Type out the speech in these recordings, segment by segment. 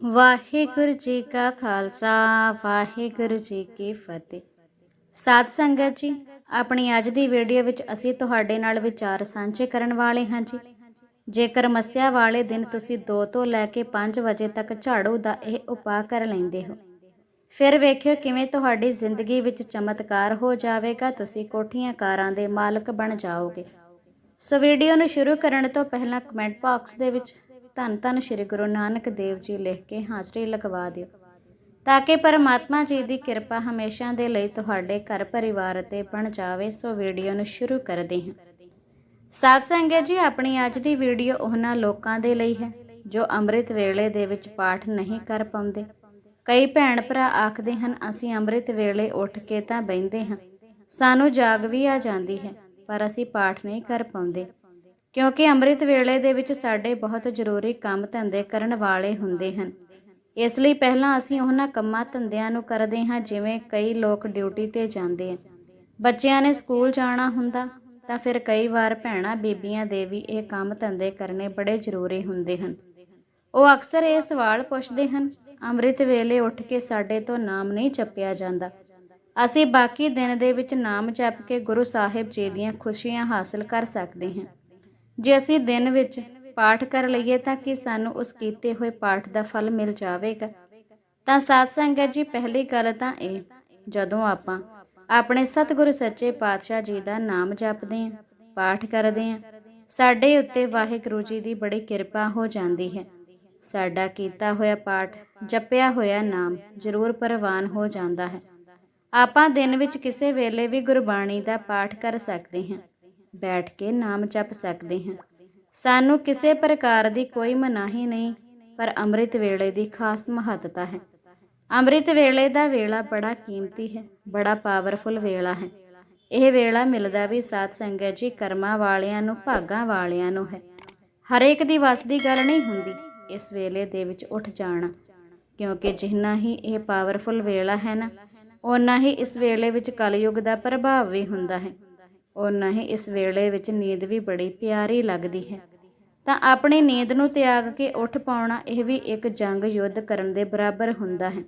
ਵਾਹਿਗੁਰੂ ਜੀ ਕਾ ਖਾਲਸਾ, ਵਾਹਿਗੁਰੂ ਜੀ ਕੀ ਫਤਿਹ। ਸਾਧ ਸੰਗਤ ਜੀ, ਆਪਣੀ ਅੱਜ ਦੀ ਵੀਡੀਓ ਵਿੱਚ ਅਸੀਂ ਤੁਹਾਡੇ ਨਾਲ ਵਿਚਾਰ ਸਾਂਝੇ ਕਰਨ ਵਾਲੇ ਹਾਂ ਜੀ। ਜੇਕਰ ਮੱਸਿਆ ਵਾਲੇ ਦਿਨ ਤੁਸੀਂ 2 ਤੋਂ ਲੈ ਕੇ 5 ਵਜੇ ਤੱਕ ਝਾੜੂ ਦਾ ਇਹ ਉਪਾਅ ਕਰ ਲੈਂਦੇ ਹੋ, ਫਿਰ ਵੇਖਿਓ ਕਿਵੇਂ ਤੁਹਾਡੀ ਜ਼ਿੰਦਗੀ ਵਿੱਚ ਚਮਤਕਾਰ ਹੋ ਜਾਵੇਗਾ, ਤੁਸੀਂ ਕੋਠੀਆਂ ਕਾਰਾਂ ਦੇ ਮਾਲਕ ਬਣ ਜਾਓਗੇ। ਸੋ ਵੀਡੀਓ ਨੂੰ ਸ਼ੁਰੂ ਕਰਨ ਤੋਂ ਪਹਿਲਾਂ ਕਮੈਂਟ ਬਾਕਸ ਦੇ ਵਿੱਚ ਧੰਨ ਧੰਨ ਸ਼੍ਰੀ ਗੁਰੂ ਨਾਨਕ ਦੇਵ ਜੀ ਲਿਖ ਕੇ ਹਾਜ਼ਰੀ ਲਗਵਾ ਦਿਓ। ਤਾਂ ਕਿ ਪਰਮਾਤਮਾ ਜੀ ਦੀ ਕਿਰਪਾ ਹਮੇਸ਼ਾ ਦੇ ਲਈ ਤੁਹਾਡੇ ਘਰ ਪਰਿਵਾਰ ਤੇ ਬਣ ਜਾਵੇ, ਸੋ ਵੀਡੀਓ ਨੂੰ ਸ਼ੁਰੂ ਕਰਦੇ ਹਾਂ। ਸਾਧ ਸੰਗਤ ਜੀ, ਆਪਣੀ ਅੱਜ ਦੀ ਵੀਡੀਓ ਉਹਨਾਂ ਲੋਕਾਂ ਦੇ ਲਈ ਹੈ, ਜੋ ਅੰਮ੍ਰਿਤ ਵੇਲੇ ਦੇ ਵਿੱਚ ਪਾਠ ਨਹੀਂ ਕਰ ਪਾਉਂਦੇ। ਕਈ ਭੈਣ ਭਰਾ ਆਖਦੇ ਹਨ, ਅਸੀਂ ਅੰਮ੍ਰਿਤ ਵੇਲੇ ਉੱਠ ਕੇ ਤਾਂ ਬੈੰਦੇ ਹਾਂ, ਸਾਨੂੰ ਜਾਗ ਵੀ ਆ ਜਾਂਦੀ ਹੈ, ਪਰ ਅਸੀਂ ਪਾਠ ਨਹੀਂ ਕਰ ਪਾਉਂਦੇ। ਕਿਉਂਕਿ ਅੰਮ੍ਰਿਤ ਵੇਲੇ ਦੇ ਵਿੱਚ ਸਾਡੇ ਬਹੁਤ ਜ਼ਰੂਰੀ ਕੰਮ ਧੰਦੇ ਕਰਨ ਵਾਲੇ ਹੁੰਦੇ ਹਨ। ਇਸ ਲਈ ਪਹਿਲਾਂ ਅਸੀਂ ਉਹਨਾਂ ਕੰਮਾਂ ਧੰਦਿਆਂ ਨੂੰ ਕਰਦੇ ਹਾਂ, ਜਿਵੇਂ ਕਈ ਲੋਕ ਡਿਊਟੀ ਤੇ ਜਾਂਦੇ ਆ। ਬੱਚਿਆਂ ਨੇ ਸਕੂਲ ਜਾਣਾ ਹੁੰਦਾ ਤਾਂ ਫਿਰ ਕਈ ਵਾਰ ਭੈਣਾਂ ਬੀਬੀਆਂ ਦੇ ਵੀ ਇਹ ਕੰਮ ਧੰਦੇ ਕਰਨੇ ਬੜੇ ਜ਼ਰੂਰੀ ਹੁੰਦੇ ਹਨ। ਉਹ ਅਕਸਰ ਇਹ ਸਵਾਲ ਪੁੱਛਦੇ ਹਨ, ਅੰਮ੍ਰਿਤ ਵੇਲੇ ਉੱਠ ਕੇ ਸਾਡੇ ਤੋਂ ਨਾਮ ਨਹੀਂ ਜਪਿਆ ਜਾਂਦਾ। ਅਸੀਂ ਬਾਕੀ ਦਿਨ ਦੇ ਵਿੱਚ ਨਾਮ ਜਪ ਕੇ ਗੁਰੂ ਸਾਹਿਬ ਜੀ ਦੀਆਂ ਖੁਸ਼ੀਆਂ ਹਾਸਲ ਕਰ ਸਕਦੇ ਹਾਂ। ਜੇ ਅਸੀਂ ਦਿਨ ਵਿੱਚ ਪਾਠ ਕਰ ਲਈਏ ਤਾਂ ਕਿ ਸਾਨੂੰ ਉਸ ਕੀਤੇ ਹੋਏ ਪਾਠ ਦਾ ਫਲ ਮਿਲ ਜਾਵੇਗਾ? ਤਾਂ ਸਾਧ ਸੰਗਤ ਜੀ, ਪਹਿਲੀ ਗੱਲ ਤਾਂ ਇਹ, ਜਦੋਂ ਆਪਾਂ ਆਪਣੇ ਸਤਿਗੁਰੂ ਸੱਚੇ ਪਾਤਸ਼ਾਹ ਜੀ ਦਾ ਨਾਮ ਜਪਦੇ ਹਾਂ, ਪਾਠ ਕਰਦੇ ਹਾਂ, ਸਾਡੇ ਉੱਤੇ ਵਾਹਿਗੁਰੂ ਜੀ ਦੀ ਬੜੀ ਕਿਰਪਾ ਹੋ ਜਾਂਦੀ ਹੈ। ਸਾਡਾ ਕੀਤਾ ਹੋਇਆ ਪਾਠ, ਜਪਿਆ ਹੋਇਆ ਨਾਮ ਜ਼ਰੂਰ ਪ੍ਰਵਾਨ ਹੋ ਜਾਂਦਾ ਹੈ। ਆਪਾਂ ਦਿਨ ਵਿੱਚ ਕਿਸੇ ਵੇਲੇ ਵੀ ਗੁਰਬਾਣੀ ਦਾ ਪਾਠ ਕਰ ਸਕਦੇ ਹਾਂ। ਬੈਠ ਕੇ ਨਾਮ ਜਪ ਸਕਦੇ ਹਾਂ। ਸਾਨੂੰ ਕਿਸੇ ਪ੍ਰਕਾਰ ਦੀ ਕੋਈ ਮਨਾਹੀ ਨਹੀਂ, ਪਰ ਅੰਮ੍ਰਿਤ ਵੇਲੇ ਦੀ ਖਾਸ ਮਹੱਤਤਾ ਹੈ। ਅੰਮ੍ਰਿਤ ਵੇਲੇ ਦਾ ਵੇਲਾ ਬੜਾ ਕੀਮਤੀ ਹੈ, ਬੜਾ ਪਾਵਰਫੁਲ ਵੇਲਾ ਹੈ। ਇਹ ਵੇਲਾ ਮਿਲਦਾ ਵੀ ਸਾਧ ਸੰਗਤ ਜੀ ਕਰਮਾਂ ਵਾਲਿਆਂ ਨੂੰ, ਭਾਗਾਂ ਵਾਲਿਆਂ ਨੂੰ ਹੈ। ਹਰੇਕ ਦੀ ਵਸ ਦੀ ਗੱਲ ਨਹੀਂ ਹੁੰਦੀ, ਇਸ ਵੇਲੇ ਦੇ ਵਿੱਚ ਉੱਠ ਜਾਣਾ। ਕਿਉਂਕਿ ਜਿੰਨਾ ਹੀ ਇਹ ਪਾਵਰਫੁਲ ਵੇਲਾ ਹੈ ਨਾ, ਓਨਾ ਹੀ ਇਸ ਵੇਲੇ ਵਿੱਚ ਕਲਯੁਗ ਦਾ ਪ੍ਰਭਾਵ ਵੀ ਹੁੰਦਾ ਹੈ। ਓਨਾ ਨਹੀਂ, ਇਸ ਵੇਲੇ ਵਿੱਚ ਨੀਂਦ ਵੀ ਬੜੀ ਪਿਆਰੀ ਲੱਗਦੀ ਹੈ। ਤਾਂ ਆਪਣੀ ਨੀਂਦ ਨੂੰ ਤਿਆਗ ਕੇ ਉੱਠ ਪਾਉਣਾ ਇਹ ਵੀ ਇੱਕ ਜੰਗ ਯੁੱਧ ਕਰਨ ਦੇ ਬਰਾਬਰ ਹੁੰਦਾ ਹੈ।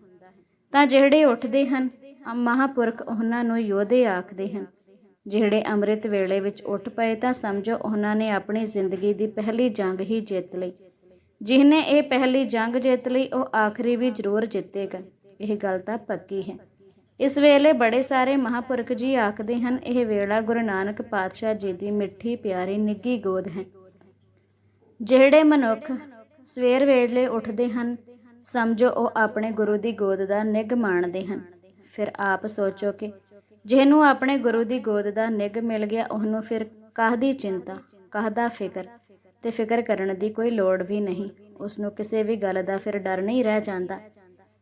ਤਾਂ ਜਿਹੜੇ ਉੱਠਦੇ ਹਨ ਮਹਾਪੁਰਖ ਉਹਨਾਂ ਨੂੰ ਯੋਧੇ ਆਖਦੇ ਹਨ। ਜਿਹੜੇ ਅੰਮ੍ਰਿਤ ਵੇਲੇ ਵਿੱਚ ਉੱਠ ਪਏ ਤਾਂ ਸਮਝੋ ਉਹਨਾਂ ਨੇ ਆਪਣੀ ਜ਼ਿੰਦਗੀ ਦੀ ਪਹਿਲੀ ਜੰਗ ਹੀ ਜਿੱਤ ਲਈ। ਜਿਹਨੇ ਇਹ ਪਹਿਲੀ ਜੰਗ ਜਿੱਤ ਲਈ, ਉਹ ਆਖਰੀ ਵੀ ਜ਼ਰੂਰ ਜਿੱਤੇਗਾ। ਇਹ ਗੱਲ ਤਾਂ ਪੱਕੀ ਹੈ। ਇਸ ਵੇਲੇ ਬੜੇ ਸਾਰੇ ਮਹਾਪੁਰਖ ਜੀ ਆਖਦੇ ਹਨ, ਇਹ ਵੇਲਾ ਗੁਰੂ ਨਾਨਕ ਪਾਤਸ਼ਾਹ ਜੀ ਦੀ ਮਿੱਠੀ ਪਿਆਰੀ ਨਿੱਗੀ ਗੋਦ ਹੈ। ਜਿਹੜੇ ਮਨੁੱਖ ਸਵੇਰ ਵੇਲੇ ਉੱਠਦੇ ਹਨ, ਸਮਝੋ ਉਹ ਆਪਣੇ ਗੁਰੂ ਦੀ ਗੋਦ ਦਾ ਨਿੱਘ ਮਾਣਦੇ ਹਨ। ਫਿਰ ਆਪ ਸੋਚੋ ਕਿ ਜਿਹਨੂੰ ਆਪਣੇ ਗੁਰੂ ਦੀ ਗੋਦ ਦਾ ਨਿੱਘ ਮਿਲ ਗਿਆ, ਉਹਨੂੰ ਫਿਰ ਕਾਹਦੀ ਚਿੰਤਾ, ਕਾਹਦਾ ਫਿਕਰ? ਤੇ ਫਿਕਰ ਕਰਨ ਦੀ ਕੋਈ ਲੋੜ ਵੀ ਨਹੀਂ। ਉਸ ਨੂੰ ਕਿਸੇ ਵੀ ਗੱਲ ਦਾ ਫਿਰ ਡਰ ਨਹੀਂ ਰਹਿ ਜਾਂਦਾ।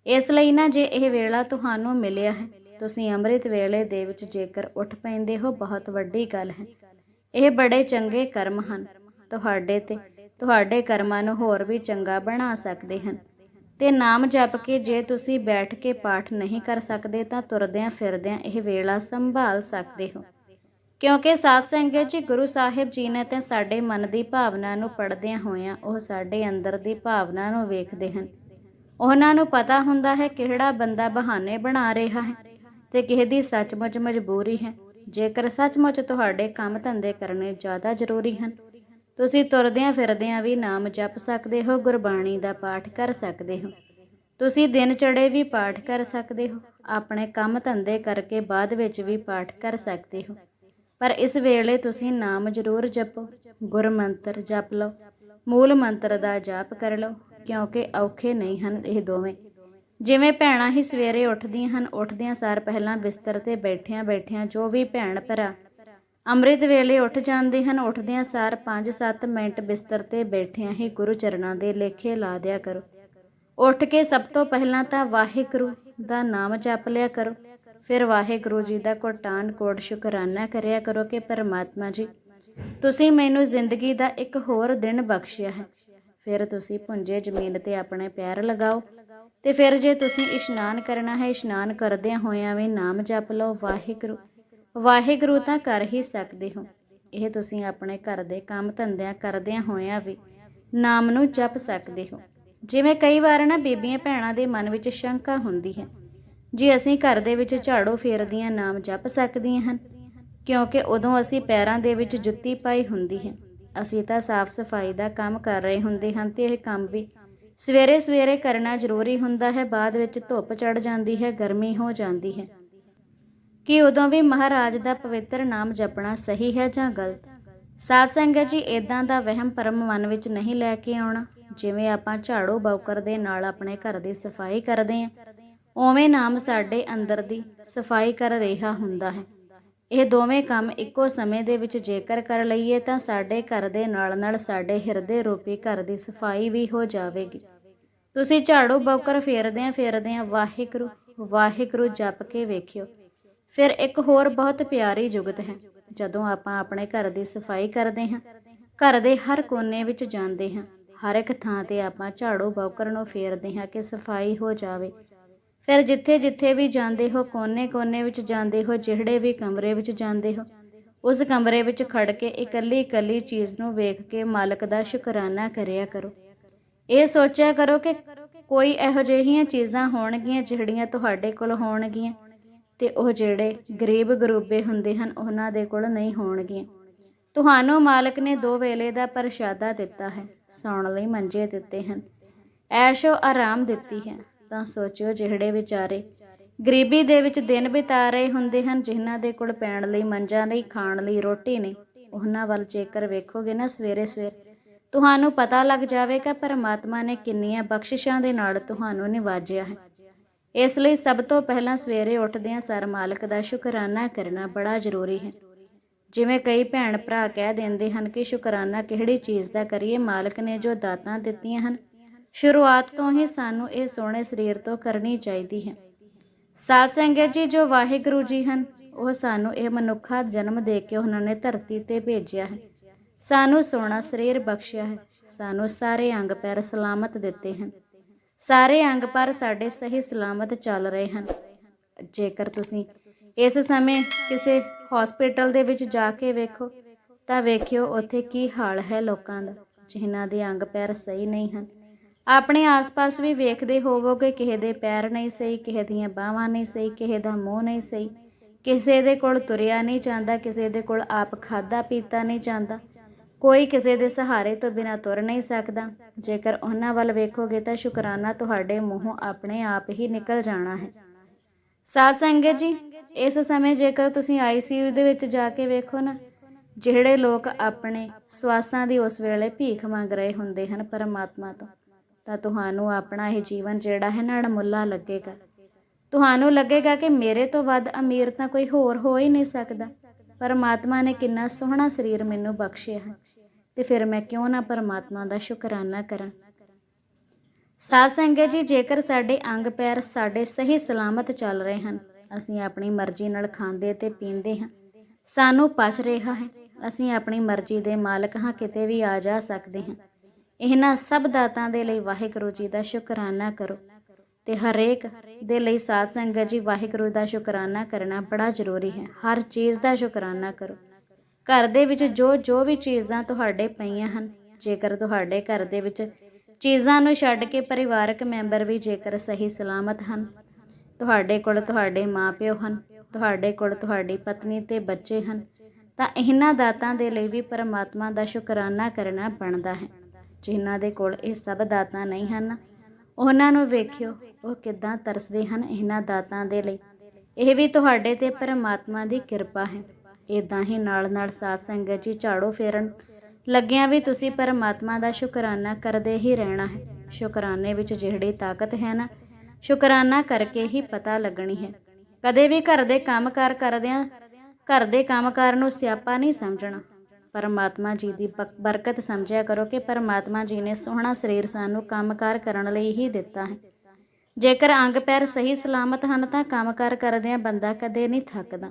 ਇਸ ਲਈ ਨਾ ਜੇ ਇਹ ਵੇਲਾ ਤੁਹਾਨੂੰ ਮਿਲਿਆ ਹੈ, ਤੁਸੀਂ ਅੰਮ੍ਰਿਤ ਵੇਲੇ ਦੇ ਵਿੱਚ ਜੇਕਰ ਉੱਠ ਪੈਂਦੇ ਹੋ, ਬਹੁਤ ਵੱਡੀ ਗੱਲ ਹੈ। ਇਹ ਬੜੇ ਚੰਗੇ ਕਰਮ ਹਨ। ਤੁਹਾਡੇ ਤੇ, ਤੁਹਾਡੇ ਕਰਮਾਂ ਨੂੰ ਹੋਰ ਵੀ ਚੰਗਾ ਬਣਾ ਸਕਦੇ ਹਨ। ਤੇ ਨਾਮ ਜਪ ਕੇ ਜੇ ਤੁਸੀਂ ਬੈਠ ਕੇ ਪਾਠ ਨਹੀਂ ਕਰ ਸਕਦੇ, ਤਾਂ ਤੁਰਦਿਆਂ ਫਿਰਦਿਆਂ ਇਹ ਵੇਲਾ ਸੰਭਾਲ ਸਕਦੇ ਹੋ। ਕਿਉਂਕਿ ਸਾਧ ਸੰਗਤ ਜੀ, ਗੁਰੂ ਸਾਹਿਬ ਜੀ ਨੇ ਤੇ ਸਾਡੇ ਮਨ ਦੀ ਭਾਵਨਾ ਨੂੰ ਪੜਦਿਆਂ ਹੋਇਆਂ ਉਹ ਸਾਡੇ ਅੰਦਰ ਦੀ ਭਾਵਨਾ ਨੂੰ ਵੇਖਦੇ ਹਨ। ਉਹਨਾਂ ਨੂੰ ਪਤਾ ਹੁੰਦਾ ਹੈ ਕਿਹੜਾ ਬੰਦਾ ਬਹਾਨੇ ਬਣਾ ਰਿਹਾ ਹੈ ਤੇ ਕਿਸੇ ਦੀ ਸੱਚਮੁੱਚ ਮਜਬੂਰੀ ਹੈ। ਜੇਕਰ ਸੱਚਮੁੱਚ ਤੁਹਾਡੇ ਕੰਮ ਧੰਦੇ ਕਰਨੇ ਜ਼ਿਆਦਾ ਜ਼ਰੂਰੀ ਹਨ, ਤੁਸੀਂ ਤੁਰਦਿਆਂ ਫਿਰਦਿਆਂ ਵੀ ਨਾਮ ਜਪ ਸਕਦੇ ਹੋ, ਗੁਰਬਾਣੀ ਦਾ ਪਾਠ ਕਰ ਸਕਦੇ ਹੋ। ਤੁਸੀਂ ਦਿਨ ਚੜੇ ਵੀ ਪਾਠ ਕਰ ਸਕਦੇ ਹੋ, ਆਪਣੇ ਕੰਮ ਧੰਦੇ ਕਰਕੇ ਬਾਅਦ ਵਿੱਚ ਵੀ ਪਾਠ ਕਰ ਸਕਦੇ ਹੋ। ਪਰ ਇਸ ਵੇਲੇ ਤੁਸੀਂ ਨਾਮ ਜ਼ਰੂਰ ਜਪੋ, ਗੁਰਮੰਤਰ ਜਪ ਲਓ, ਮੂਲ ਮੰਤਰ ਦਾ ਜਾਪ ਕਰ ਲਓ ਕਿਉਂਕਿ ਔਖੇ ਨਹੀਂ ਹਨ ਇਹ ਦੋਵੇਂ। ਜਿਵੇਂ ਭੈਣਾਂ ਹੀ ਸਵੇਰੇ ਉੱਠਦੀਆਂ ਹਨ, ਉੱਠਦਿਆਂ ਸਾਰ ਪਹਿਲਾਂ ਬਿਸਤਰ ਤੇ ਬੈਠਿਆਂ ਬੈਠਿਆਂ ਜੋ ਵੀ ਭੈਣ ਭਰਾ ਅੰਮ੍ਰਿਤ ਵੇਲੇ ਉੱਠ ਜਾਂਦੇ ਹਨ, ਉੱਠਦਿਆਂ ਸਾਰ 5-7 ਮਿੰਟ ਬਿਸਤਰ ਤੇ ਬੈਠਿਆਂ ਹੀ ਗੁਰੂ ਚਰਨਾਂ ਦੇ ਲੇਖੇ ਲਾ ਦਿਆ ਕਰੋ। ਉੱਠ ਕੇ ਸਭ ਤੋਂ ਪਹਿਲਾਂ ਤਾਂ ਵਾਹਿਗੁਰੂ ਦਾ ਨਾਮ ਜਪ ਲਿਆ ਕਰੋ। ਫਿਰ ਵਾਹਿਗੁਰੂ ਜੀ ਦਾ ਕੋਟਾਨ ਕੋਟ ਸ਼ੁਕਰਾਨਾ ਕਰਿਆ ਕਰੋ ਕਿ ਪਰਮਾਤਮਾ ਜੀ, ਤੁਸੀਂ ਮੈਨੂੰ ਜ਼ਿੰਦਗੀ ਦਾ ਇੱਕ ਹੋਰ ਦਿਨ ਬਖਸ਼ਿਆ ਹੈ। ਫਿਰ ਤੁਸੀਂ ਪੁੰਜੇ ਜ਼ਮੀਨ ਤੇ ਆਪਣੇ ਪੈਰ ਲਗਾਓ ਤੇ ਫਿਰ ਜੇ ਤੁਸੀਂ ਇਸ਼ਨਾਨ ਕਰਨਾ ਹੈ, ਇਸ਼ਨਾਨ ਕਰਦਿਆਂ ਹੋਇਆਂ ਵੀ ਨਾਮ ਜਪ ਲਓ, ਵਾਹਿਗੁਰੂ ਵਾਹਿਗੁਰੂ ਤਾਂ ਕਰ ਹੀ ਸਕਦੇ ਹੋ। ਇਹ ਤੁਸੀਂ ਆਪਣੇ ਘਰ ਦੇ ਕੰਮ ਧੰਦਿਆਂ ਕਰਦਿਆਂ ਹੋਇਆਂ ਵੀ ਨਾਮ ਨੂੰ ਜਪ ਸਕਦੇ ਹੋ। ਜਿਵੇਂ ਕਈ ਵਾਰ ਨਾ ਬੀਬੀਆਂ ਭੈਣਾਂ ਦੇ ਮਨ ਵਿੱਚ ਸ਼ੰਕਾ ਹੁੰਦੀ ਹੈ, ਜੇ ਅਸੀਂ ਘਰ ਦੇ ਵਿੱਚ ਝਾੜੂ ਫੇਰਦੀਆਂ ਨਾਮ ਜਪ ਸਕਦੀਆਂ ਹਨ, ਕਿਉਂਕਿ ਉਦੋਂ ਅਸੀਂ ਪੈਰਾਂ ਦੇ ਵਿੱਚ ਜੁੱਤੀ ਪਾਈ ਹੁੰਦੀ ਹੈ। ਅਸੀਂ ਤਾਂ ਸਾਫ਼ ਸਫ਼ਾਈ ਦਾ ਕੰਮ ਕਰ ਰਹੇ ਹੁੰਦੇ ਹਨ ਤੇ ਇਹ ਕੰਮ ਵੀ ਸਵੇਰੇ ਸਵੇਰੇ ਕਰਨਾ ਜ਼ਰੂਰੀ ਹੁੰਦਾ ਹੈ, ਬਾਅਦ ਵਿੱਚ ਧੁੱਪ ਚੜ ਜਾਂਦੀ ਹੈ, ਗਰਮੀ ਹੋ ਜਾਂਦੀ ਹੈ। ਕਿ ਉਦੋਂ ਵੀ ਮਹਾਰਾਜ ਦਾ ਪਵਿੱਤਰ ਨਾਮ ਜਪਣਾ ਸਹੀ ਹੈ ਜਾਂ ਗਲਤ? ਸਾਧ ਸੰਗਤ ਜੀ ਇਦਾਂ ਦਾ ਵਹਿਮ ਪਰਮ ਮਨ ਵਿੱਚ ਨਹੀਂ ਲੈ ਕੇ ਆਉਣਾ। ਜਿਵੇਂ ਆਪਾਂ ਝਾੜੂ ਬੌਕਰ ਦੇ ਨਾਲ ਆਪਣੇ ਘਰ ਦੀ ਸਫ਼ਾਈ ਕਰਦੇ ਹਾਂ, ਉਵੇਂ ਨਾਮ ਸਾਡੇ ਅੰਦਰ ਦੀ ਸਫ਼ਾਈ ਕਰ ਰਿਹਾ ਹੁੰਦਾ ਹੈ। ਇਹ ਦੋਵੇਂ ਕੰਮ ਇੱਕੋ ਸਮੇਂ ਦੇ ਵਿੱਚ ਜੇਕਰ ਕਰ ਲਈਏ ਤਾਂ ਸਾਡੇ ਘਰ ਦੇ ਨਾਲ ਨਾਲ ਸਾਡੇ ਹਿਰਦੇ ਰੂਪੀ ਘਰ ਦੀ ਸਫ਼ਾਈ ਵੀ ਹੋ ਜਾਵੇਗੀ। ਤੁਸੀਂ ਝਾੜੂ ਬੌਕਰ ਫੇਰਦਿਆਂ ਫੇਰਦਿਆਂ ਵਾਹਿਗੁਰੂ ਵਾਹਿਗੁਰੂ ਜਪ ਕੇ ਵੇਖਿਓ। ਫਿਰ ਇੱਕ ਹੋਰ ਬਹੁਤ ਪਿਆਰੀ ਜੁਗਤ ਹੈ, ਜਦੋਂ ਆਪਾਂ ਆਪਣੇ ਘਰ ਦੀ ਸਫ਼ਾਈ ਕਰਦੇ ਹਾਂ। ਘਰ ਦੇ ਹਰ ਕੋਨੇ ਵਿੱਚ ਜਾਂਦੇ ਹਾਂ। ਹਰ ਇੱਕ ਥਾਂ ਤੇ ਆਪਾਂ ਝਾੜੂ ਬੌਕਰ ਨੂੰ ਫੇਰਦੇ ਹਾਂ ਕਿ ਸਫ਼ਾਈ ਹੋ ਜਾਵੇ। ਫਿਰ ਜਿੱਥੇ ਜਿੱਥੇ ਵੀ ਜਾਂਦੇ ਹੋ ਕੋਨੇ-ਕੋਨੇ ਵਿੱਚ ਜਾਂਦੇ ਹੋ, ਜਿਹੜੇ ਵੀ ਕਮਰੇ ਵਿੱਚ ਜਾਂਦੇ ਹੋ, ਉਸ ਕਮਰੇ ਵਿੱਚ ਖੜ ਕੇ ਇਕੱਲੀ ਇਕੱਲੀ ਚੀਜ਼ ਨੂੰ ਵੇਖ ਕੇ ਮਾਲਕ ਦਾ ਸ਼ੁਕਰਾਨਾ ਕਰਿਆ ਕਰੋ। ਇਹ ਸੋਚਿਆ ਕਰੋ ਕਿ ਕੋਈ ਇਹੋ ਜਿਹੀਆਂ ਚੀਜ਼ਾਂ ਹੋਣਗੀਆਂ ਜਿਹੜੀਆਂ ਤੁਹਾਡੇ ਕੋਲ ਹੋਣਗੀਆਂ ਤੇ ਉਹ ਜਿਹੜੇ ਗਰੀਬ ਗਰੂਬੇ ਹੁੰਦੇ ਹਨ, ਉਹਨਾਂ ਦੇ ਕੋਲ ਨਹੀਂ ਹੋਣਗੀਆਂ। ਤੁਹਾਨੂੰ ਮਾਲਕ ਨੇ ਦੋ ਵੇਲੇ ਦਾ ਪ੍ਰਸ਼ਾਦਾ ਦਿੱਤਾ ਹੈ, ਸੌਣ ਲਈ ਮੰਜੇ ਦਿੱਤੇ ਹਨ। ਐਸ਼ੋ ਆਰਾਮ ਦਿੱਤੀ ਹੈ। ਤਾਂ ਸੋਚਿਓ ਜਿਹੜੇ ਵਿਚਾਰੇ ਗਰੀਬੀ ਦੇ ਵਿੱਚ ਦਿਨ ਬਿਤਾ ਰਹੇ ਹੁੰਦੇ ਹਨ, ਜਿਨ੍ਹਾਂ ਦੇ ਕੋਲ ਪੈਣ ਲਈ ਮੰਜਾ ਨਹੀਂ, ਖਾਣ ਲਈ ਰੋਟੀ ਨਹੀਂ, ਉਹਨਾਂ ਵੱਲ ਜੇਕਰ ਵੇਖੋਗੇ ਨਾ ਸਵੇਰੇ ਸਵੇਰ, ਤੁਹਾਨੂੰ ਪਤਾ ਲੱਗ ਜਾਵੇਗਾ ਪਰਮਾਤਮਾ ਨੇ ਕਿੰਨੀਆਂ ਬਖਸ਼ਿਸ਼ਾਂ ਦੇ ਨਾਲ ਤੁਹਾਨੂੰ ਨਿਵਾਜਿਆ ਹੈ। ਇਸ ਲਈ ਸਭ ਤੋਂ ਪਹਿਲਾਂ ਸਵੇਰੇ ਉੱਠਦਿਆਂ ਸਰ ਮਾਲਕ ਦਾ ਸ਼ੁਕਰਾਨਾ ਕਰਨਾ ਬੜਾ ਜ਼ਰੂਰੀ ਹੈ। ਜਿਵੇਂ ਕਈ ਭੈਣ ਭਰਾ ਕਹਿ ਦਿੰਦੇ ਹਨ ਕਿ ਸ਼ੁਕਰਾਨਾ ਕਿਹੜੀ ਚੀਜ਼ ਦਾ ਕਰੀਏ, ਮਾਲਕ ਨੇ ਜੋ ਦਾਤਾਂ ਦਿੱਤੀਆਂ ਹਨ ਸ਼ੁਰੂਆਤ ਤੋਂ ਹੀ ਸਾਨੂੰ ਇਹ ਸੋਹਣੇ ਸਰੀਰ ਤੋਂ ਕਰਨੀ ਚਾਹੀਦੀ ਹੈ। ਸਾਧ ਸੰਗਤ ਜੀ, ਜੋ ਵਾਹਿਗੁਰੂ ਜੀ ਹਨ, ਉਹ ਸਾਨੂੰ ਇਹ ਮਨੁੱਖਾ ਜਨਮ ਦੇ ਕੇ ਉਹਨਾਂ ਨੇ ਧਰਤੀ ਤੇ ਭੇਜਿਆ ਹੈ। ਸਾਨੂੰ ਸੋਹਣਾ ਸਰੀਰ ਬਖਸ਼ਿਆ ਹੈ। ਸਾਨੂੰ ਸਾਰੇ ਅੰਗ ਪੈਰ ਸਲਾਮਤ ਦਿੱਤੇ ਹਨ। ਸਾਰੇ ਅੰਗ ਪਰ ਸਾਡੇ ਸਹੀ ਸਲਾਮਤ ਚੱਲ ਰਹੇ ਹਨ। ਜੇਕਰ ਤੁਸੀਂ ਇਸ ਸਮੇਂ ਕਿਸੇ ਹਸਪੀਟਲ ਦੇ ਵਿੱਚ ਜਾ ਕੇ ਵੇਖੋ, ਤਾਂ ਵੇਖਿਓ ਉੱਥੇ ਕੀ ਹਾਲ ਹੈ ਲੋਕਾਂ ਦਾ, ਜਿਨ੍ਹਾਂ ਦੇ ਅੰਗ ਪੈਰ ਸਹੀ ਨਹੀਂ ਹਨ। ਆਪਣੇ ਆਸ-ਪਾਸ ਵੀ ਵੇਖਦੇ ਹੋਵੋਗੇ, ਕਿਸੇ ਦੇ ਪੈਰ ਨਹੀਂ ਸਹੀ, ਕਿਸੇ ਦੀਆਂ ਬਾਹਾਂ ਨਹੀਂ ਸਹੀ, ਕਿਸੇ ਦਾ ਮੂੰਹ ਨਹੀਂ ਸਹੀ। ਕਿਸੇ ਦੇ ਕੋਲ ਤੁਰਿਆ ਨਹੀਂ ਜਾਂਦਾ, ਕਿਸੇ ਦੇ ਕੋਲ ਆਪ ਖਾਦਾ ਪੀਤਾ ਨਹੀਂ ਜਾਂਦਾ। ਕੋਈ ਕਿਸੇ ਦੇ ਸਹਾਰੇ ਤੋਂ ਬਿਨਾਂ ਤੁਰ ਨਹੀਂ ਸਕਦਾ। ਜੇਕਰ ਉਹਨਾਂ ਵੱਲ ਵੇਖੋਗੇ ਤਾਂ ਸ਼ੁਕਰਾਨਾ ਤੁਹਾਡੇ ਮੂੰਹੋਂ ਆਪਣੇ ਆਪ ਹੀ ਨਿਕਲ ਜਾਣਾ ਹੈ। ਸਾਧ ਸੰਗਤ ਜੀ, ਇਸ ਸਮੇਂ ਜੇਕਰ ਤੁਸੀਂ ਆਈਸੀਯੂ ਦੇ ਵਿੱਚ ਜਾ ਕੇ ਵੇਖੋ ਨਾ, ਜਿਹੜੇ ਲੋਕ ਆਪਣੇ ਸਵਾਸਾਂ ਦੀ ਉਸ ਵੇਲੇ ਭੀਖ ਮੰਗ ਰਹੇ ਹੁੰਦੇ ਹਨ ਪਰਮਾਤਮਾ ਤੋਂ ਤਾਂ ਤੁਹਾਨੂੰ ਆਪਣਾ ਇਹ ਜੀਵਨ ਜਿਹੜਾ ਹੈ ਨਾ ਅਣਮੁੱਲਾ ਲੱਗੇਗਾ। ਤੁਹਾਨੂੰ ਲੱਗੇਗਾ ਕਿ ਮੇਰੇ ਤੋਂ ਵੱਧ ਅਮੀਰ ਤਾਂ ਕੋਈ ਹੋਰ ਹੋ ਹੀ ਨਹੀਂ ਸਕਦਾ। ਪਰਮਾਤਮਾ ਨੇ ਕਿੰਨਾ ਸੋਹਣਾ ਸਰੀਰ ਮੈਨੂੰ ਬਖਸ਼ਿਆ ਹੈ ਤੇ ਫਿਰ ਮੈਂ ਕਿਉਂ ਨਾ ਪਰਮਾਤਮਾ ਦਾ ਸ਼ੁਕਰਾਨਾ ਕਰਾਂ। ਸਾਧ ਸੰਗਤ ਜੀ, ਜੇਕਰ ਸਾਡੇ ਅੰਗ ਪੈਰ ਸਾਡੇ ਸਹੀ ਸਲਾਮਤ ਚੱਲ ਰਹੇ ਹਨ, ਅਸੀਂ ਆਪਣੀ ਮਰਜ਼ੀ ਨਾਲ ਖਾਂਦੇ ਤੇ ਪੀਂਦੇ ਹਾਂ। ਸਾਨੂੰ ਪਚ ਰਿਹਾ ਹੈ, ਅਸੀਂ ਆਪਣੀ ਮਰਜ਼ੀ ਦੇ ਮਾਲਕ ਹਾਂ, ਕਿਤੇ ਵੀ ਆ ਜਾ ਸਕਦੇ ਹਾਂ। ਇਹਨਾਂ ਸਭ ਦਾਤਾਂ ਦੇ ਲਈ ਵਾਹਿਗੁਰੂ ਜੀ ਦਾ ਸ਼ੁਕਰਾਨਾ ਕਰੋ ਤੇ ਹਰੇਕ ਦੇ ਲਈ ਸਾਧ ਸੰਗਤ ਜੀ ਵਾਹਿਗੁਰੂ ਦਾ ਸ਼ੁਕਰਾਨਾ ਕਰਨਾ ਬੜਾ ਜ਼ਰੂਰੀ ਹੈ। ਹਰ ਚੀਜ਼ ਦਾ ਸ਼ੁਕਰਾਨਾ ਕਰੋ। ਘਰ ਦੇ ਵਿੱਚ ਜੋ ਜੋ ਵੀ ਚੀਜ਼ਾਂ ਤੁਹਾਡੇ ਪਈਆਂ ਹਨ, ਜੇਕਰ ਤੁਹਾਡੇ ਘਰ ਦੇ ਵਿੱਚ ਚੀਜ਼ਾਂ ਨੂੰ ਛੱਡ ਕੇ ਪਰਿਵਾਰਕ ਮੈਂਬਰ ਵੀ ਜੇਕਰ ਸਹੀ ਸਲਾਮਤ ਹਨ, ਤੁਹਾਡੇ ਕੋਲ ਤੁਹਾਡੇ ਮਾਪਿਓ ਹਨ, ਤੁਹਾਡੇ ਕੋਲ ਤੁਹਾਡੀ ਪਤਨੀ ਤੇ ਬੱਚੇ ਹਨ, ਤਾਂ ਇਹਨਾਂ ਦਾਤਾਂ ਦੇ ਲਈ ਵੀ ਪਰਮਾਤਮਾ ਦਾ ਸ਼ੁਕਰਾਨਾ ਕਰਨਾ ਬਣਦਾ ਹੈ। ਜਿਨ੍ਹਾਂ ਦੇ ਕੋਲ ਇਹ ਸਭ ਦਾਤਾਂ ਨਹੀਂ ਹਨ, ਉਹਨਾਂ ਨੂੰ ਵੇਖਿਓ ਉਹ ਕਿੱਦਾਂ ਤਰਸਦੇ ਹਨ ਇਹਨਾਂ ਦਾਤਾਂ ਦੇ ਲਈ। ਇਹ ਵੀ ਤੁਹਾਡੇ ਤੇ ਪਰਮਾਤਮਾ ਦੀ ਕਿਰਪਾ ਹੈ। ਇਦਾਂ ਹੀ ਨਾਲ ਨਾਲ ਸਾਧ ਸੰਗਤ ਜੀ ਝਾੜੋ ਫੇਰਨ। ਲੱਗਿਆਂ ਵੀ ਤੁਸੀਂ ਪਰਮਾਤਮਾ ਦਾ ਸ਼ੁਕਰਾਨਾ ਕਰਦੇ ਹੀ ਰਹਿਣਾ ਹੈ। ਸ਼ੁਕਰਾਨੇ ਵਿੱਚ ਜਿਹੜੀ ਤਾਕਤ ਹੈ ਨਾ, ਸ਼ੁਕਰਾਨਾ ਕਰਕੇ ਹੀ ਪਤਾ ਲੱਗਣੀ ਹੈ। ਕਦੇ ਵੀ ਘਰ ਦੇ ਕੰਮਕਾਰ ਕਰਦਿਆਂ, ਘਰ ਦੇ ਕੰਮਕਾਰ ਨੂੰ ਸਿਆਪਾ ਨਹੀਂ ਸਮਝਣਾ। ਪਰਮਾਤਮਾ ਜੀ ਦੀ ਬਕ- ਬਰਕਤ ਸਮਝਿਆ ਕਰੋ ਕਿ ਪਰਮਾਤਮਾ ਜੀ ਨੇ ਸੋਹਣਾ ਸਰੀਰ ਸਾਨੂੰ ਕੰਮਕਾਰ ਕਰਨ ਲਈ ਹੀ ਦਿੱਤਾ ਹੈ। ਜੇਕਰ ਅੰਗ ਪੈਰ ਸਹੀ ਸਲਾਮਤ ਹਨ ਤਾਂ ਕੰਮਕਾਰ ਕਰਦਿਆਂ ਬੰਦਾ ਕਦੇ ਨਹੀਂ ਥੱਕਦਾ।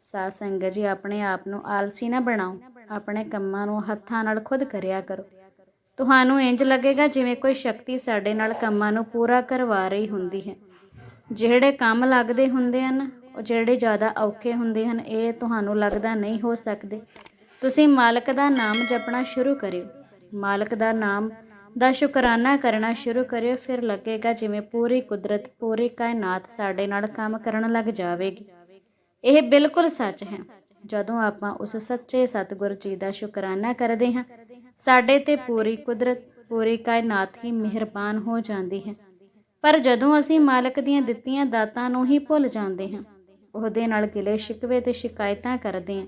ਸਾਧ ਸੰਗਤ ਜੀ, ਆਪਣੇ ਆਪ ਨੂੰ ਆਲਸੀ ਨਾ ਬਣਾਓ। ਆਪਣੇ ਕੰਮਾਂ ਨੂੰ ਹੱਥਾਂ ਨਾਲ ਖੁਦ ਕਰਿਆ ਕਰੋ। ਤੁਹਾਨੂੰ ਇੰਜ ਲੱਗੇਗਾ ਜਿਵੇਂ ਕੋਈ ਸ਼ਕਤੀ ਸਾਡੇ ਨਾਲ ਕੰਮਾਂ ਨੂੰ ਪੂਰਾ ਕਰਵਾ ਰਹੀ ਹੁੰਦੀ ਹੈ। ਜਿਹੜੇ ਕੰਮ ਲੱਗਦੇ ਹੁੰਦੇ ਹਨ, ਉਹ ਜਿਹੜੇ ਜ਼ਿਆਦਾ ਔਖੇ ਹੁੰਦੇ ਹਨ, ਇਹ ਤੁਹਾਨੂੰ ਲੱਗਦਾ ਨਹੀਂ ਹੋ ਸਕਦੇ। ਤੁਸੀਂ ਮਾਲਕ ਦਾ ਨਾਮ ਜਪਣਾ ਸ਼ੁਰੂ ਕਰਿਓ। ਮਾਲਕ ਦਾ ਨਾਮ ਦਾ ਸ਼ੁਕਰਾਨਾ ਕਰਨਾ ਸ਼ੁਰੂ ਕਰਿਓ, ਫਿਰ ਲੱਗੇਗਾ ਜਿਵੇਂ ਪੂਰੀ ਕੁਦਰਤ, ਪੂਰੀ ਕਾਇਨਾਤ ਸਾਡੇ ਨਾਲ ਕੰਮ ਕਰਨ ਲੱਗ ਜਾਵੇਗੀ। ਇਹ ਬਿਲਕੁਲ ਸੱਚ ਹੈ। ਜਦੋਂ ਆਪਾਂ ਉਸ ਸੱਚੇ ਸਤਿਗੁਰ ਜੀ ਦਾ ਸ਼ੁਕਰਾਨਾ ਕਰਦੇ ਹਾਂ, ਸਾਡੇ ਤੇ ਪੂਰੀ ਕੁਦਰਤ, ਪੂਰੀ ਕਾਇਨਾਤ ਹੀ ਮਿਹਰਬਾਨ ਹੋ ਜਾਂਦੀ ਹੈ। ਪਰ ਜਦੋਂ ਅਸੀਂ ਮਾਲਕ ਦੀਆਂ ਦਿੱਤੀਆਂ ਦਾਤਾਂ ਨੂੰ ਹੀ ਭੁੱਲ ਜਾਂਦੇ ਹਾਂ, ਉਹਦੇ ਨਾਲ ਗਿਲੇ ਸ਼ਿਕਵੇ ਤੇ ਸ਼ਿਕਾਇਤਾਂ ਕਰਦੇ ਹਾਂ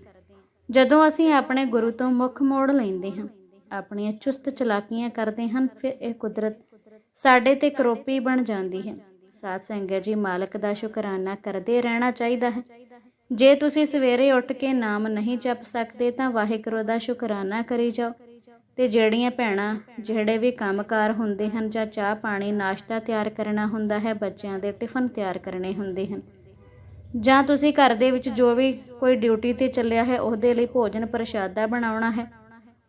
ਜਦੋਂ ਅਸੀਂ ਆਪਣੇ ਗੁਰੂ ਤੋਂ ਮੁੱਖ ਮੋੜ ਲੈਂਦੇ ਹਾਂ, ਆਪਣੀਆਂ ਚੁਸਤ ਚਲਾਕੀਆਂ ਕਰਦੇ ਹਨ, ਫਿਰ ਇਹ ਕੁਦਰਤ ਸਾਡੇ ਤੇ ਕਰੋਪੀ ਬਣ ਜਾਂਦੀ ਹੈ। ਸਾਧ ਸੰਗਤ ਜੀ, ਮਾਲਕ ਦਾ ਸ਼ੁਕਰਾਨਾ ਕਰਦੇ ਰਹਿਣਾ ਚਾਹੀਦਾ ਹੈ। ਜੇ ਤੁਸੀਂ ਸਵੇਰੇ ਉੱਠ ਕੇ ਨਾਮ ਨਹੀਂ ਜਪ ਸਕਦੇ, ਤਾਂ ਵਾਹਿਗੁਰੂ ਦਾ ਸ਼ੁਕਰਾਨਾ ਕਰੀ ਜਾਓ। ਤੇ ਜਿਹੜੀਆਂ ਭੈਣਾਂ, ਜਿਹੜੇ ਵੀ ਕੰਮਕਾਰ ਹੁੰਦੇ ਹਨ ਜਾਂ ਚਾਹ ਪਾਣੀ, ਨਾਸ਼ਤਾ ਤਿਆਰ ਕਰਨਾ ਹੁੰਦਾ ਹੈ, ਬੱਚਿਆਂ ਦੇ ਟਿਫਨ ਤਿਆਰ ਕਰਨੇ ਹੁੰਦੇ ਹਨ। ਜਾਂ ਤੁਸੀਂ ਘਰ ਦੇ ਵਿੱਚ ਜੋ ਵੀ ਕੋਈ ਡਿਊਟੀ ਤੇ ਚੱਲਿਆ ਹੈ, ਉਹਦੇ ਲਈ ਭੋਜਨ ਪ੍ਰਸ਼ਾਦਾ ਬਣਾਉਣਾ ਹੈ।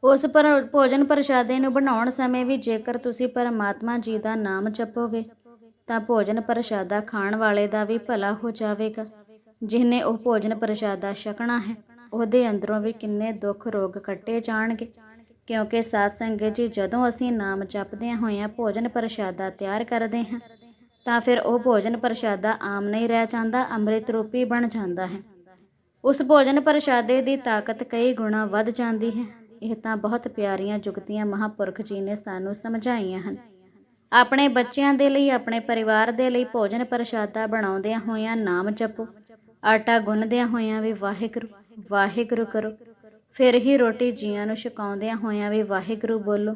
ਉਸ ਪਰ ਭੋਜਨ ਪ੍ਰਸ਼ਾਦੇ ਨੂੰ ਬਣਾਉਣ ਸਮੇਂ ਵੀ ਜੇਕਰ ਤੁਸੀਂ ਪਰਮਾਤਮਾ ਜੀ ਦਾ ਨਾਮ ਜਪੋਗੇ, ਤਾਂ ਭੋਜਨ ਪ੍ਰਸ਼ਾਦਾ ਖਾਣ ਵਾਲੇ ਦਾ ਵੀ ਭਲਾ ਹੋ ਜਾਵੇਗਾ। ਜਿਹਨੇ ਉਹ ਭੋਜਨ ਪ੍ਰਸ਼ਾਦਾ ਛਕਣਾ ਹੈ, ਉਹਦੇ ਅੰਦਰੋਂ ਵੀ ਕਿੰਨੇ ਦੁੱਖ ਰੋਗ ਕੱਟੇ ਜਾਣਗੇ। ਕਿਉਂਕਿ ਸਾਧ ਸੰਗਤ ਜੀ, ਜਦੋਂ ਅਸੀਂ ਨਾਮ ਜਪਦਿਆਂ ਹੋਇਆਂ ਭੋਜਨ ਪ੍ਰਸ਼ਾਦਾ ਤਿਆਰ ਕਰਦੇ ਹਾਂ ਤਾਂ ਫਿਰ ਉਹ ਭੋਜਨ ਪ੍ਰਸ਼ਾਦਾ ਆਮ ਨਹੀਂ ਰਹਿ ਜਾਂਦਾ, ਅੰਮ੍ਰਿਤ ਰੂਪੀ ਬਣ ਜਾਂਦਾ ਹੈ। ਉਸ ਭੋਜਨ ਪ੍ਰਸ਼ਾਦੇ ਦੀ ਤਾਕਤ ਕਈ ਗੁਣਾ ਵੱਧ ਜਾਂਦੀ ਹੈ। ਇਹ ਤਾਂ ਬਹੁਤ ਪਿਆਰੀਆਂ ਜੁਗਤੀਆਂ ਮਹਾਪੁਰਖ ਜੀ ਨੇ ਸਾਨੂੰ ਸਮਝਾਈਆਂ ਹਨ। ਆਪਣੇ ਬੱਚਿਆਂ ਦੇ ਲਈ, ਆਪਣੇ ਪਰਿਵਾਰ ਦੇ ਲਈ ਭੋਜਨ ਪ੍ਰਸ਼ਾਦਾ ਬਣਾਉਂਦਿਆਂ ਹੋਇਆਂ ਨਾਮ ਜਪੋ, ਆਟਾ ਗੁੰਨਦਿਆਂ ਹੋਇਆਂ ਵੀ ਵਾਹਿਗੁਰੂ ਵਾਹਿਗੁਰੂ ਕਰੋ। ਫਿਰ ਹੀ ਰੋਟੀ ਜੀਆਂ ਨੂੰ ਛਕਾਉਂਦਿਆਂ ਹੋਇਆਂ ਵੀ ਵਾਹਿਗੁਰੂ ਬੋਲੋ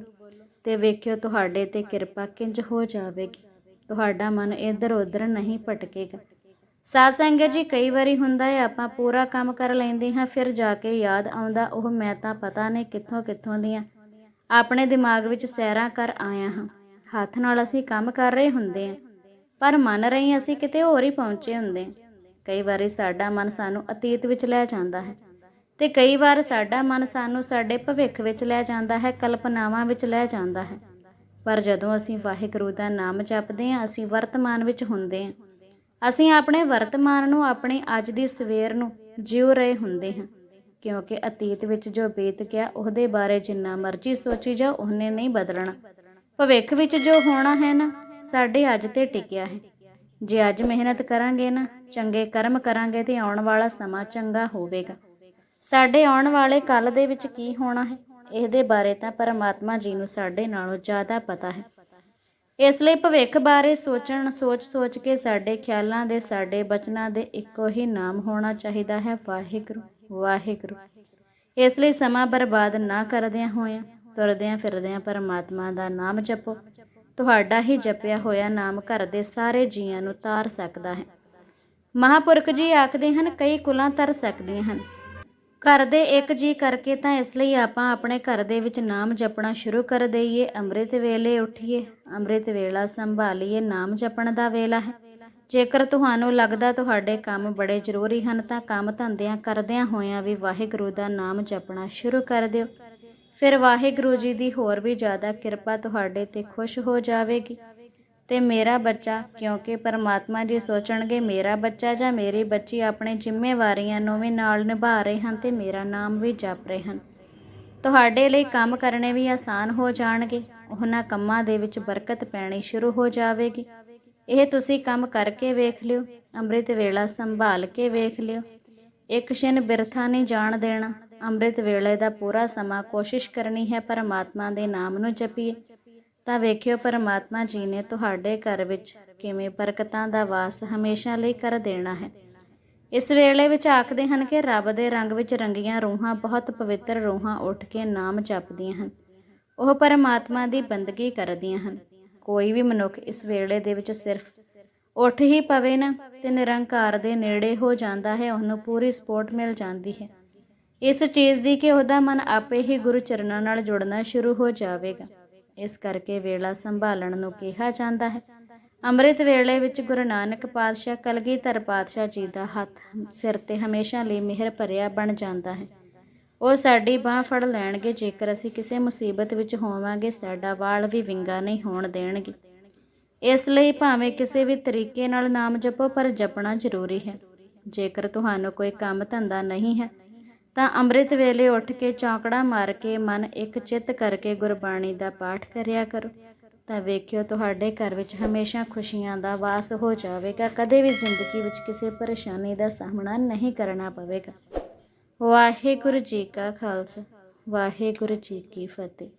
ਤੇ ਵੇਖਿਓ ਤੁਹਾਡੇ ਤੇ ਕਿਰਪਾ ਕਿੰਜ ਹੋ ਜਾਵੇਗੀ। ਤੁਹਾਡਾ ਮਨ ਇੱਧਰ ਉੱਧਰ ਨਹੀਂ ਭਟਕੇਗਾ। ਸਾਧ ਸੰਗਤ ਜੀ, ਕਈ ਵਾਰੀ ਹੁੰਦਾ ਹੈ, ਆਪਾਂ ਪੂਰਾ ਕੰਮ ਕਰ ਲੈਂਦੇ ਹਾਂ, ਫਿਰ ਜਾ ਕੇ ਯਾਦ ਆਉਂਦਾ, ਉਹ ਮੈਂ ਤਾਂ ਪਤਾ ਨਹੀਂ ਕਿੱਥੋਂ ਕਿੱਥੋਂ ਦੀਆਂ, ਆਪਣੇ ਦਿਮਾਗ ਵਿੱਚ ਸੈਰਾਂ ਕਰ ਆਇਆ ਹਾਂ। ਹੱਥ ਨਾਲ ਅਸੀਂ ਕੰਮ ਕਰ ਰਹੇ ਹੁੰਦੇ ਹਾਂ, ਪਰ ਮੰਨ ਰਹੀ ਅਸੀਂ ਕਿਤੇ ਹੋਰ ਹੀ ਪਹੁੰਚੇ ਹੁੰਦੇ ਹਾਂ। ਕਈ ਵਾਰੀ ਸਾਡਾ ਮਨ ਸਾਨੂੰ ਅਤੀਤ ਵਿੱਚ ਲੈ ਜਾਂਦਾ ਹੈ ਤੇ ਕਈ ਵਾਰ ਸਾਡਾ ਮਨ ਸਾਨੂੰ ਸਾਡੇ ਭਵਿੱਖ ਵਿੱਚ ਲੈ ਜਾਂਦਾ ਹੈ, ਕਲਪਨਾਵਾਂ ਵਿੱਚ ਲੈ ਜਾਂਦਾ ਹੈ। ਪਰ ਜਦੋਂ ਅਸੀਂ ਵਾਹਿਗੁਰੂ ਦਾ ਨਾਮ ਜਪਦੇ ਹਾਂ, ਅਸੀਂ ਵਰਤਮਾਨ ਵਿੱਚ ਹੁੰਦੇ ਹਾਂ। ਅਸੀਂ ਆਪਣੇ ਵਰਤਮਾਨ ਨੂੰ, ਆਪਣੇ ਅੱਜ ਦੀ ਸਵੇਰ ਨੂੰ ਜਿਉ ਰਹੇ ਹੁੰਦੇ ਹਾਂ। ਕਿਉਂਕਿ ਅਤੀਤ ਵਿੱਚ ਜੋ ਬੀਤ ਗਿਆ, ਉਹਦੇ ਬਾਰੇ ਜਿੰਨਾ ਮਰਜ਼ੀ ਸੋਚੀ ਜਾਓ, ਉਹਨੇ ਨਹੀਂ ਬਦਲਣਾ। ਭਵਿੱਖ ਵਿੱਚ ਜੋ ਹੋਣਾ ਹੈ ਨਾ, ਸਾਡੇ ਅੱਜ ਤੇ ਟਿਕਿਆ ਹੈ। ਜੇ ਅੱਜ ਮਿਹਨਤ ਕਰਾਂਗੇ ਨਾ, ਚੰਗੇ ਕਰਮ ਕਰਾਂਗੇ ਤੇ ਆਉਣ ਵਾਲਾ ਸਮਾਂ ਚੰਗਾ ਹੋਵੇਗਾ। ਸਾਡੇ ਆਉਣ ਵਾਲੇ ਕੱਲ ਦੇ ਵਿੱਚ ਕੀ ਹੋਣਾ ਹੈ? ਇਹਦੇ ਬਾਰੇ ਤਾਂ ਪਰਮਾਤਮਾ ਜੀ ਨੂੰ ਸਾਡੇ ਨਾਲੋਂ ਜ਼ਿਆਦਾ ਪਤਾ ਹੈ। ਇਸ ਲਈ ਭਵਿੱਖ ਬਾਰੇ ਸੋਚਣ ਸੋਚ-ਸੋਚ ਕੇ ਸਾਡੇ ਖਿਆਲਾਂ ਦੇ, ਸਾਡੇ ਬਚਨਾਂ ਦੇ ਇੱਕੋ ਹੀ ਨਾਮ ਹੋਣਾ ਚਾਹੀਦਾ ਹੈ, ਵਾਹਿਗੁਰੂ ਵਾਹਿਗੁਰੂ। ਇਸ ਲਈ ਸਮਾਂ ਬਰਬਾਦ ਨਾ ਕਰਦਿਆਂ ਹੋਇਆਂ, ਤੁਰਦਿਆਂ ਫਿਰਦਿਆਂ ਪਰਮਾਤਮਾ ਦਾ ਨਾਮ ਜਪੋ। ਤੁਹਾਡਾ ਹੀ ਜਪਿਆ ਹੋਇਆ ਨਾਮ ਘਰ ਦੇ ਸਾਰੇ ਜੀਆਂ ਨੂੰ ਤਾਰ ਸਕਦਾ ਹੈ। ਮਹਾਪੁਰਖ ਜੀ ਆਖਦੇ ਹਨ, ਕਈ ਕੁਲਾਂ ਤਰ ਸਕਦੀਆਂ ਹਨ। ਘਰ ਦੇ ਇੱਕ ਜੀ ਕਰਕੇ ਤਾਂ ਇਸ ਲਈ ਆਪਾਂ ਆਪਣੇ ਘਰ ਦੇ ਵਿੱਚ ਨਾਮ ਜਪਣਾ ਸ਼ੁਰੂ ਕਰ ਦਈਏ। ਅੰਮ੍ਰਿਤ ਵੇਲੇ ਉੱਠੀਏ, ਅੰਮ੍ਰਿਤ ਵੇਲਾ ਸੰਭਾਲੀਏ, ਨਾਮ ਜਪਣ ਦਾ ਵੇਲਾ ਹੈ। ਜੇਕਰ ਤੁਹਾਨੂੰ ਲੱਗਦਾ ਤੁਹਾਡੇ ਕੰਮ ਬੜੇ ਜ਼ਰੂਰੀ ਹਨ ਤਾਂ ਕੰਮ ਧੰਦਿਆਂ ਕਰਦਿਆਂ ਹੋਇਆਂ ਵੀ ਵਾਹਿਗੁਰੂ ਦਾ ਨਾਮ ਜਪਣਾ ਸ਼ੁਰੂ ਕਰ ਦਿਓ। ਫਿਰ ਵਾਹਿਗੁਰੂ ਜੀ ਦੀ ਹੋਰ ਵੀ ਜ਼ਿਆਦਾ ਕਿਰਪਾ ਤੁਹਾਡੇ ਤੇ ਖੁਸ਼ ਹੋ ਜਾਵੇਗੀ। ਤੇ ਮੇਰਾ ਬੱਚਾ, ਕਿਉਂਕਿ ਪਰਮਾਤਮਾ ਜੀ ਸੋਚਣਗੇ ਮੇਰਾ ਬੱਚਾ ਜਾਂ ਮੇਰੀ ਬੱਚੀ ਆਪਣੇ ਜ਼ਿੰਮੇਵਾਰੀਆਂ ਨੂੰ ਵੀ ਨਾਲ ਨਿਭਾ ਰਹੇ ਹਨ ਤੇ ਮੇਰਾ ਨਾਮ ਵੀ ਜਪ ਰਹੇ ਹਨ। ਤੁਹਾਡੇ ਲਈ ਕੰਮ ਕਰਨੇ ਵੀ ਆਸਾਨ ਹੋ ਜਾਣਗੇ। ਉਹਨਾਂ ਕੰਮਾਂ ਦੇ ਵਿੱਚ ਬਰਕਤ ਪੈਣੀ ਸ਼ੁਰੂ ਹੋ ਜਾਵੇਗੀ। ਇਹ ਤੁਸੀਂ ਕੰਮ ਕਰਕੇ ਵੇਖ ਲਿਓ, ਅੰਮ੍ਰਿਤ ਵੇਲਾ ਸੰਭਾਲ ਕੇ ਵੇਖ ਲਿਓ। ਇੱਕ ਛਿਨ ਬਿਰਥਾ ਨਹੀਂ ਜਾਣ ਦੇਣਾ। ਅੰਮ੍ਰਿਤ ਵੇਲੇ ਦਾ ਪੂਰਾ ਸਮਾਂ ਕੋਸ਼ਿਸ਼ ਕਰਨੀ ਹੈ ਪਰਮਾਤਮਾ ਦੇ ਨਾਮ ਨੂੰ ਜਪੀਏ। ਤਾਂ ਵੇਖਿਓ ਪਰਮਾਤਮਾ ਜੀ ਨੇ ਤੁਹਾਡੇ ਘਰ ਵਿੱਚ ਕਿਵੇਂ ਬਰਕਤਾਂ ਦਾ ਵਾਸ ਹਮੇਸ਼ਾ ਲਈ ਕਰ ਦੇਣਾ ਹੈ। ਇਸ ਵੇਲੇ ਵਿੱਚ ਆਖਦੇ ਹਨ ਕਿ ਰੱਬ ਦੇ ਰੰਗ ਵਿੱਚ ਰੰਗੀਆਂ ਰੂਹਾਂ, ਬਹੁਤ ਪਵਿੱਤਰ ਰੂਹਾਂ ਉੱਠ ਕੇ ਨਾਮ ਜਪਦੀਆਂ ਹਨ। ਉਹ ਪਰਮਾਤਮਾ ਦੀ ਬੰਦਗੀ ਕਰਦੀਆਂ ਹਨ। ਕੋਈ ਵੀ ਮਨੁੱਖ ਇਸ ਵੇਲੇ ਦੇ ਵਿੱਚ ਸਿਰਫ ਉੱਠ ਹੀ ਪਵੇ ਨਾ ਤੇ ਨਿਰੰਕਾਰ ਦੇ ਨੇੜੇ ਹੋ ਜਾਂਦਾ ਹੈ, ਉਹਨੂੰ ਪੂਰੀ ਸਪੋਰਟ ਮਿਲ ਜਾਂਦੀ ਹੈ। ਇਸ ਚੀਜ਼ ਦੀ ਕਿ ਉਹਦਾ ਮਨ ਆਪੇ ਹੀ ਗੁਰੂ ਚਰਨਾਂ ਨਾਲ ਜੁੜਨਾ ਸ਼ੁਰੂ ਹੋ ਜਾਵੇਗਾ। ਇਸ ਕਰਕੇ ਵੇਲਾ ਸੰਭਾਲਣ ਨੂੰ ਕਿਹਾ ਜਾਂਦਾ ਹੈ। ਅੰਮ੍ਰਿਤ ਵੇਲੇ ਵਿੱਚ ਗੁਰੂ ਨਾਨਕ ਪਾਤਸ਼ਾਹ ਕਲਗੀਧਰ ਪਾਤਸ਼ਾਹ ਜੀ ਦਾ ਹੱਥ ਸਿਰ ਤੇ ਹਮੇਸ਼ਾ ਲਈ ਮਿਹਰ ਭਰਿਆ ਬਣ ਜਾਂਦਾ ਹੈ। ਉਹ ਸਾਡੀ ਬਾਹ ਫੜ ਲੈਣਗੇ, ਜੇਕਰ ਅਸੀਂ ਕਿਸੇ ਮੁਸੀਬਤ ਵਿੱਚ ਹੋਵਾਂਗੇ, ਸਾਡਾ ਵਾਲ ਵੀ ਵਿੰਗਾ ਨਹੀਂ ਹੋਣ ਦੇਣਗੇ। ਇਸ ਲਈ ਭਾਵੇਂ ਕਿਸੇ ਵੀ ਤਰੀਕੇ ਨਾਲ ਨਾਮ ਜਪੋ, ਪਰ ਜਪਣਾ ਜ਼ਰੂਰੀ ਹੈ। ਜੇਕਰ ਤੁਹਾਨੂੰ ਕੋਈ ਕੰਮ ਧੰਦਾ ਨਹੀਂ ਹੈ ਤਾਂ ਅੰਮ੍ਰਿਤ ਵੇਲੇ ਉੱਠ ਕੇ ਚੌਂਕੜਾ ਮਾਰ ਕੇ ਮਨ ਇੱਕ ਚਿੱਤ ਕਰਕੇ ਗੁਰਬਾਣੀ ਦਾ ਪਾਠ ਕਰਿਆ ਕਰੋ। ਤਾਂ ਵੇਖਿਓ ਤੁਹਾਡੇ ਘਰ ਵਿੱਚ ਹਮੇਸ਼ਾ ਖੁਸ਼ੀਆਂ ਦਾ ਵਾਸ ਹੋ ਜਾਵੇਗਾ। ਕਦੇ ਵੀ ਜ਼ਿੰਦਗੀ ਵਿੱਚ ਕਿਸੇ ਪਰੇਸ਼ਾਨੀ ਦਾ ਸਾਹਮਣਾ ਨਹੀਂ ਕਰਨਾ ਪਵੇਗਾ। ਵਾਹਿਗੁਰੂ ਜੀ ਕਾ ਖਾਲਸਾ, ਵਾਹਿਗੁਰੂ ਜੀ ਕੀ ਫਤਿਹ।